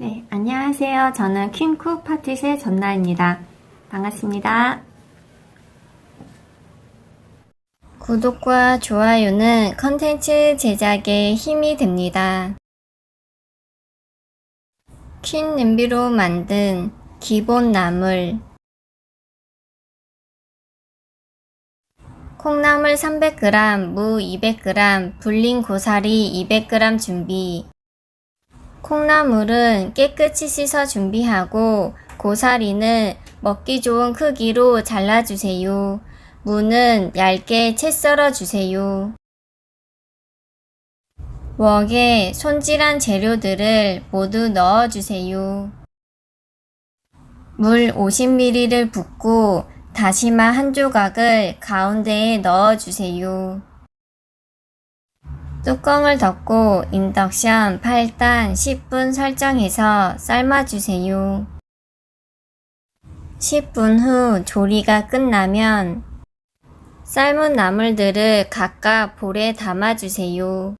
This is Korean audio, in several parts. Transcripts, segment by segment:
네, 안녕하세요. 저는 퀸쿡 파티의 전나입니다. 반갑습니다. 구독과 좋아요는 컨텐츠 제작에 힘이 됩니다. 퀸 냄비로 만든 기본 나물 콩나물 300g, 무 200g, 불린 고사리 200g 준비 콩나물은 깨끗이 씻어 준비하고 고사리는 먹기 좋은 크기로 잘라주세요. 무는 얇게 채 썰어 주세요. 웍에 손질한 재료들을 모두 넣어 주세요. 물 50ml를 붓고 다시마 한 조각을 가운데에 넣어 주세요. 뚜껑을 덮고 인덕션 8단 10분 설정해서 삶아주세요. 10분 후 조리가 끝나면 삶은 나물들을 각각 볼에 담아주세요.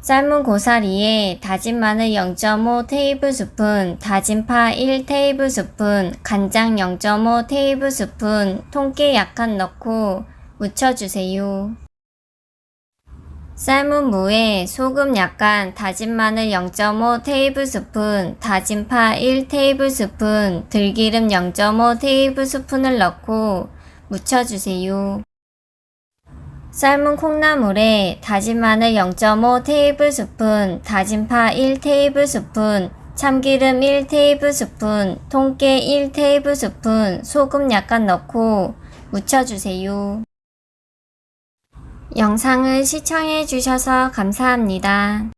삶은 고사리에 다진 마늘 0.5 테이블스푼, 다진 파 1 테이블스푼, 간장 0.5 테이블스푼, 통깨 약간 넣고 무쳐주세요. 삶은 무에 소금 약간, 다진 마늘 0.5 테이블스푼, 다진 파 1 테이블스푼, 들기름 0.5 테이블스푼을 넣고 무쳐주세요. 삶은 콩나물에 다진 마늘 0.5 테이블스푼, 다진 파 1 테이블스푼, 참기름 1 테이블스푼, 통깨 1 테이블스푼, 소금 약간 넣고 무쳐주세요. 영상을 시청해 주셔서 감사합니다.